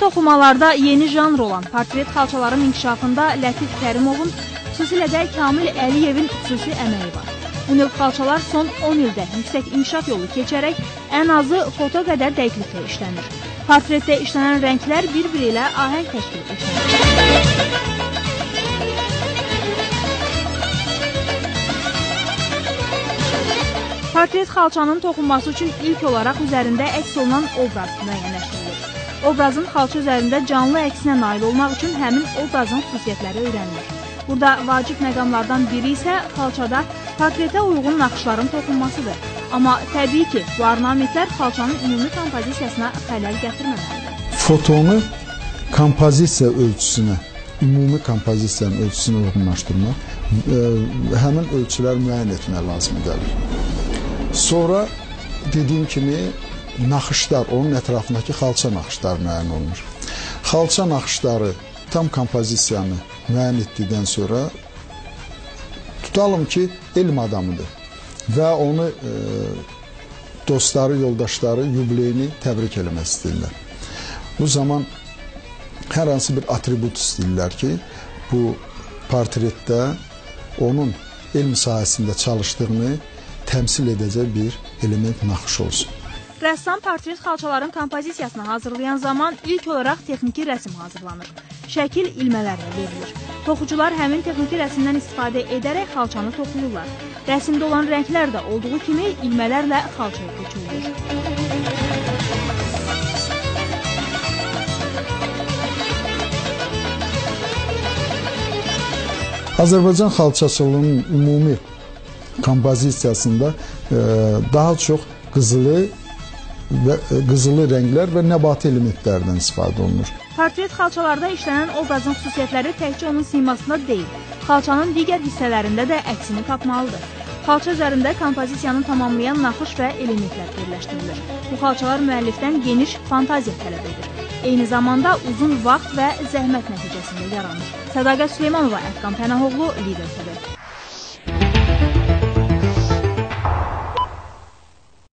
toxumalarda yeni janr olan portret xalçaların inkişafında Lətif Kərimovun, xüsusilə də Kamil Əliyevin xüsusi əməyi var. Bu növ xalçalar son 10 ildə yüksək inkişaf yolu keçərək ən azı foto qədər dəqiqliklə işlənir. Portretdə işlənən rənglər bir-biri ilə ahəng təşkil edir. Portret xalçanın toxunması üçün ilk olaraq üzərində əks olunan obraz müəyyənləşdirilir. Obrazın xalça üzərində canlı əksinə nail olmaq üçün həmin obrazın xüsusiyyətləri öyrənilir. Burada vacib məqamlardan biri isə xalçada portretə uyğun naxışların toxunmasıdır. Amma təbii ki, bu ornamentlər xalçanın ümumi kompozisiyasına xələl gətirməməlidir. Fotonu kompozisiya ölçüsünə, ümumi kompozisiyanın ölçüsünə uyğunlaşdırmaq, ə, həmin ölçülər müəyyən etmək lazım gəlir. Sonra dediyim kimi naxışlar, onun ətrafındakı xalça naxışları müəyyən olunur. Xalça naxışları tam kompozisiyanı müəyyən etdikdən sonra tutalım ki, elm adamıdır və onu e, dostları, yoldaşları yubileyini təbrik eləmək istəyirlər. Bu zaman hər hansı bir atribut istəyirlər ki, bu portretdə onun elm sahəsində çalışdığını təmsil edəcək bir element naxış olsun. Rəssam portret xalçaların kompozisiyasını hazırlayan zaman ilk olaraq texniki rəsm hazırlanır. Şəkil ilmələrlə verilir. Toxucular həmin texniki rəsmdən istifadə edərək xalçanı toxuyurlar. Rəsmdə olan rənglər də olduğu kimi ilmələrlə xalçaya köçürülür. Azərbaycan xalçaçılığının ümumi kompozisiyasında e, daha çox qızılı və qızılı rənglər və nəbati elementlərdən istifadə olunur. Portret xalçalarda işlənən obrazın xüsusiyyətləri təkcə onun simasında deyil, xalçanın digər hissələrində də əksini tapmalıdır. Xalça üzərində kompozisiyanı tamamlayan naxış və elementlər birləşdirilir. Bu xalçalar müəllifdən geniş fantaziya tələb edir. Eyni zamanda uzun vaxt və zəhmət nəticəsində yaranır. Sədaqət Süleymanova, Əhqam Pənahoğlu, Lider TV.